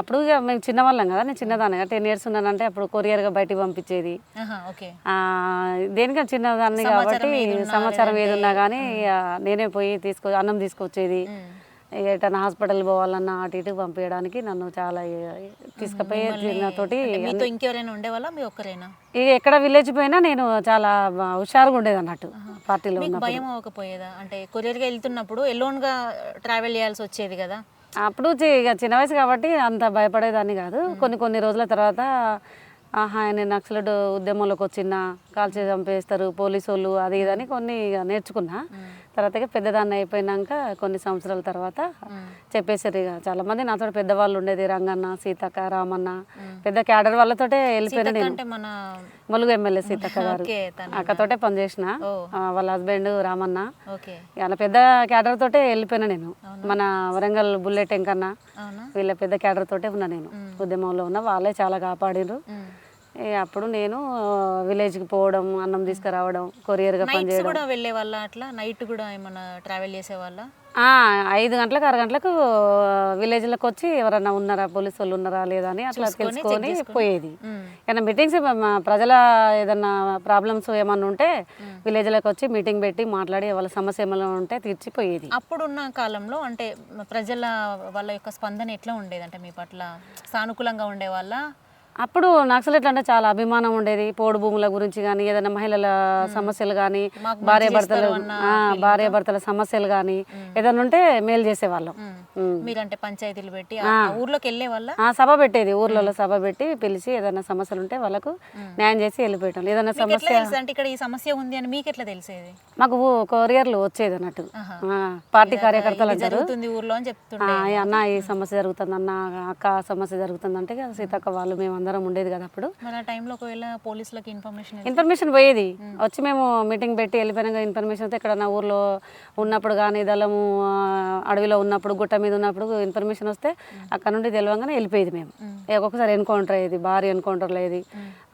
అప్పుడు ఇక మేము చిన్నవాళ్ళం కదా నేను చిన్నదాన్ని. కదా టెన్ ఇయర్స్ ఉన్నానంటే అప్పుడు కొరియర్గా బయటికి పంపించేది. దేనికైనా చిన్నదాన్ని కాబట్టి సమాచారం ఏది ఉన్నా కానీ నేనే పోయి తీసుకో అన్నం తీసుకొచ్చేది. ఎటన్నా హాస్పిటల్ పోవాలన్నా అటు ఇటు పంపించడానికి నన్ను చాలా తీసుకుపోయి తోటి ఇంకెవరైనా ఉండేవాళ్ళ? మీ ఒక్కరేనా? ఇక ఎక్కడ విలేజ్ పోయినా నేను చాలా హుషారుగా ఉండేది అన్నట్టు పార్టీలో భయం అవ్వకపోయేదా? అంటే కొరియర్గా వెళ్తున్నప్పుడు ఎలోన్గా ట్రావెల్ చేయాల్సి వచ్చేది కదా? అప్పుడు ఇక చిన్న వయసు కాబట్టి అంత భయపడేదాన్ని కాదు. కొన్ని కొన్ని రోజుల తర్వాత ఆహా నేను నక్సలెట్ ఉద్యమంలోకి వచ్చిన కాల్చి చంపేస్తారు పోలీసు వాళ్ళు అది ఇది అని కొన్ని నేర్చుకున్నా. తర్వాత పెద్దదాన్ని అయిపోయినాక కొన్ని సంవత్సరాల తర్వాత చెప్పేసారు ఇక. చాలా మంది నాతో పెద్దవాళ్ళు ఉండేది రంగన్న సీతక్క రామన్న. పెద్ద క్యాడర్ వాళ్ళతోటే వెళ్ళిపోయినా నేను. మన ములుగు ఎమ్మెల్యే సీతక్క గారు. అక్కతోటే పనిచేసిన. వాళ్ళ హస్బెండ్ రామన్న. ఇక పెద్ద క్యాడర్ తోటే వెళ్ళిపోయినా నేను. మన వరంగల్ బుల్లెట్ ఎంకన్నా వీళ్ళ పెద్ద క్యాడర్ తోటే ఉన్నా నేను. ఉద్యమంలో ఉన్న వాళ్ళే చాలా కాపాడిరు. అప్పుడు నేను విలేజ్కి పోవడం అన్నం తీసుకురావడం కొరియర్గా పనిచేయడం. కూడా వెళ్ళే వాళ్ళ అట్లా? నైట్ కూడా ఏమన్నా ట్రావెల్ చేసే వాళ్ళ? ఐదు గంటలకు ఆరు గంటలకు విలేజ్లకు వచ్చి ఎవరన్నా ఉన్నారా? పోలీసు వాళ్ళు ఉన్నారా? లేదా? అని అట్లా తెలుసుకొని పోయేది. కానీ మీటింగ్స్ ప్రజల ఏదన్నా ప్రాబ్లమ్స్ ఏమన్నా ఉంటే విలేజ్లకు వచ్చి మీటింగ్ పెట్టి మాట్లాడి వాళ్ళ సమస్య ఏమైనా ఉంటే తీర్చిపోయేది అప్పుడున్న కాలంలో అంటే ప్రజల వాళ్ళ యొక్క స్పందన ఎట్లా ఉండేది అంటే మీ పట్ల? సానుకూలంగా ఉండే వాళ్ళ? అప్పుడు నక్సలెట్లు అంటే చాలా అభిమానం ఉండేది. పోడు భూముల గురించి కానీ ఏదైనా మహిళల సమస్యలు కానీ భార్య భర్తలు భార్య భర్తల సమస్యలు కానీ ఏదైనా ఉంటే మేలు చేసేవాళ్ళం. మీరంటే పంచాయతీలు పెట్టి ఆ ఊర్లోకి వెళ్ళే వాళ్ళ? ఆ, సభ పెట్టేది. ఊర్లలో సభ పెట్టి పిలిచి ఏదైనా సమస్యలు ఉంటే వాళ్ళకు న్యాయం చేసి వెళ్ళిపోయటం ఏదైనా సమస్య అంటే ఇక్కడ ఈ సమస్య ఉంది అని మీకు ఎట్లా తెలిసేది? మాకు కొరియర్లు వచ్చేది అన్నట్టు. ఆ, పార్టీ కార్యకర్తలు అంటారు అన్న ఈ సమస్య జరుగుతుంది అన్న అక్క సమస్య జరుగుతుంది అంటే సీతక్క వాళ్ళు మేమందరం ఉండేది కదా అప్పుడు. టైంలో ఒకవేళ పోలీసులకు ఇన్ఫర్మేషన్ ఇన్ఫర్మేషన్ పోయేది. వచ్చి మేము మీటింగ్ పెట్టి వెళ్ళిపోయినాక ఇన్ఫర్మేషన్ అయితే ఇక్కడ నా ఊర్లో ఉన్నప్పుడు కానీ దళము అడవిలో ఉన్నప్పుడు గుట్ట మీద ఉన్నప్పుడు ఇన్ఫర్మేషన్ వస్తే అక్కడ నుండి తెలియగానే వెళ్ళిపోయేది మేము. ఏ ఒక్కొక్కసారి ఎన్కౌంటర్ అయ్యేది భారీ ఎన్కౌంటర్ అయ్యేది.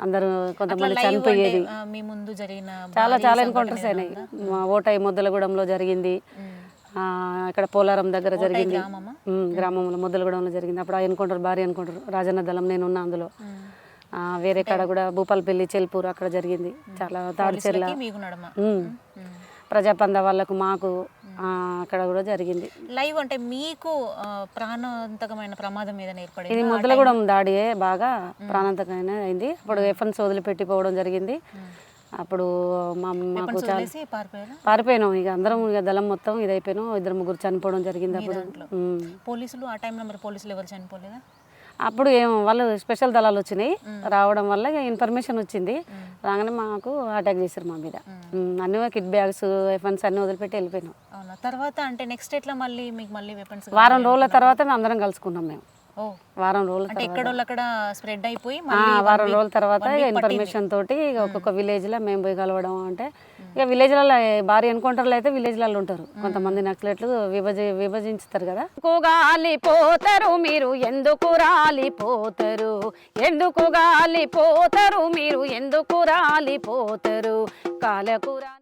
అందరూ కొంతమంది చనిపోయేది. మీ ముందు జరిగిన చాలా చాలా ఎన్కౌంటర్స్ అయినాయి. మా ఓటాయి ముద్దలగూడెంలో జరిగింది. ఇక్కడ పోలారం దగ్గర జరిగింది. గ్రామంలో ముద్దలగూడెంలో జరిగింది. అప్పుడు ఆ ఎన్కౌంటర్ భారీ ఎన్కౌంటర్ రాజన్న దళం నేను ఉన్నా అందులో. వేరే కాడ కూడా భూపాలపల్లి చెల్పూర్ అక్కడ జరిగింది. చాలా తాడిచెర్ల. ప్రజాపంద వాళ్ళకు మాకు ఆ, అక్కడ కూడా జరిగింది. లైవ్ అంటే మీకు ప్రాణాంతకమైన ప్రమాదం మీద ఏర్పడింది? ఇది ముద్దలగూడెం దాడియే బాగా ప్రాణాంతకమైన అయింది అప్పుడు ఎఫ్ఎన్స్ వదిలిపెట్టిపోవడం జరిగింది. అప్పుడు మా మాకు చాలా పారిపోయినాం. ఇక అందరం ఇక దళం మొత్తం ఇదైపోయినాం ఇద్దరు ముగ్గురు చనిపోవడం జరిగింది అప్పుడు. పోలీసులు ఆ టైంలో మరి పోలీసులు ఎవరు చనిపోలేదా? అప్పుడు ఏం వాళ్ళు స్పెషల్ దళాలు వచ్చినాయి. రావడం వల్ల ఇన్ఫర్మేషన్ వచ్చింది. రాగానే మాకు అటాక్ చేశారు మా మీద. అన్ని కిట్ బ్యాగ్స్ వెపన్స్ అన్ని వదిలిపెట్టి వెళ్ళిపోయినాం. తర్వాత అంటే నెక్స్ట్ ఎట్లా మళ్ళీ మీకు మళ్ళీ వెపన్స్ వారం రోజుల తర్వాత మేము అందరం కలుసుకున్నాం మేము. వారం రోజుల ఎక్కడోళ్ళు అక్కడ స్ప్రెడ్ అయిపోయి వారం రోజుల తర్వాత ఇన్ఫర్మేషన్ తోటి ఒక్కొక్క విలేజ్లో మేము పోయి కలవడం అంటే ఇక విలేజ్లలో భారీ ఎన్కౌంటర్లు అయితే విలేజ్లలో ఉంటారు. కొంతమంది నక్సలెట్లు విభజ విభజించుతారు కదా. గాలిపోతారు మీరు? ఎందుకు రాలిపోతారు? ఎందుకు గాలిపోతారు మీరు? ఎందుకు రాలిపోతారు? కాలకురా